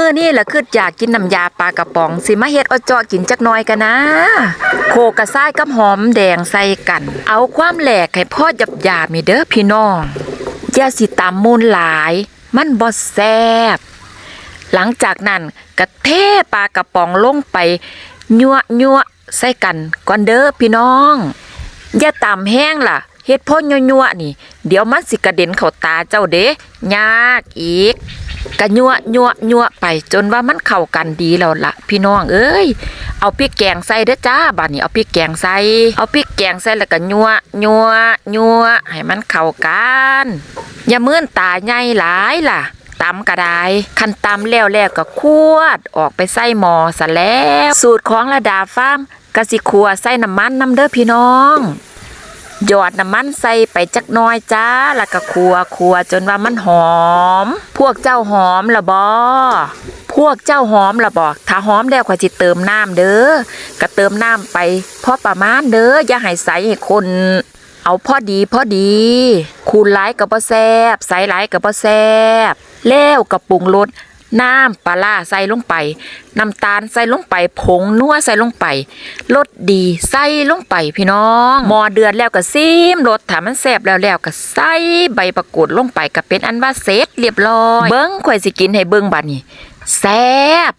มื้อนี้ล่ะคืออยากกินน้ำยาปลากระป๋อง สิมาเฮ็ดเอาเจาะกินจักน่อยกันนะ โคกระซ้ายกับหอมแดงใส่กัน เอาความแหลกให้พ่อหยาบๆนี่เด้อพี่น้องอย่าสิตำมูลหลาย มันบ่แซบหลังจากนั้นก็เทปลากระป๋องลงไปยั่วยั่วใส่กันก่อนเด้อพี่น้องอย่าตำแห้งล่ะเฮ็ดพ่อยั่วๆนี่ เดี๋ยวมันสิกระเด็นเข้าตาเจ้าเด้ยากอีก กะยั่วยั่วยั่วไปจนว่ามันเข้ากันดีแล้วล่ะพี่น้องเอ้ยเอาพริกแกงใส่เด้อจ้าบัดนี้เอาพริกแกงใส่เอาพริกแกงใส่แล้วก็ยั่วยั่วยั่วให้มันเข้ากันอย่ามื่นตาใหญ่หลายล่ะตำก็ไดคันตำแล้วแล้วก็ควดออกไปใส่หม้อซะแล้ว สูตรของระดาฟ้ามกะสิขัวใส่น้ำมันน้ำเด้อพี่น้อง หยอดน้ำมันใส่ไปจักน้อยจ้า แล้วก็คัวคัวจนว่ามันหอม พวกเจ้าหอมละบอพวกเจ้าหอมละบอถ้าหอมแล้วก็จิเติมน้ำเด้อก็เติมน้ำไปพอประมาณเด้ออย่าให้ใสให้คนเอาพอดีพอดี คูณหลายกับบ่แซบใส่หลายกับบ่แซบแล้วก็ปรุงรส น้ำปลาล่าใส่ลงไป น้ำตาลใส่ลงไป ผงนัวใส่ลงไปรสดีใส่ลงไปพี่น้องมอเดือดแล้วก็ซิมรสถามันแซ่บแล้วแล้วก็ใส่ใบประกรูดลงไปก็เป็นอันว่าเสร็จเรียบร้อย เบิ้งข่อยสิกินให้เบิ้งบัดนี้แซ่บ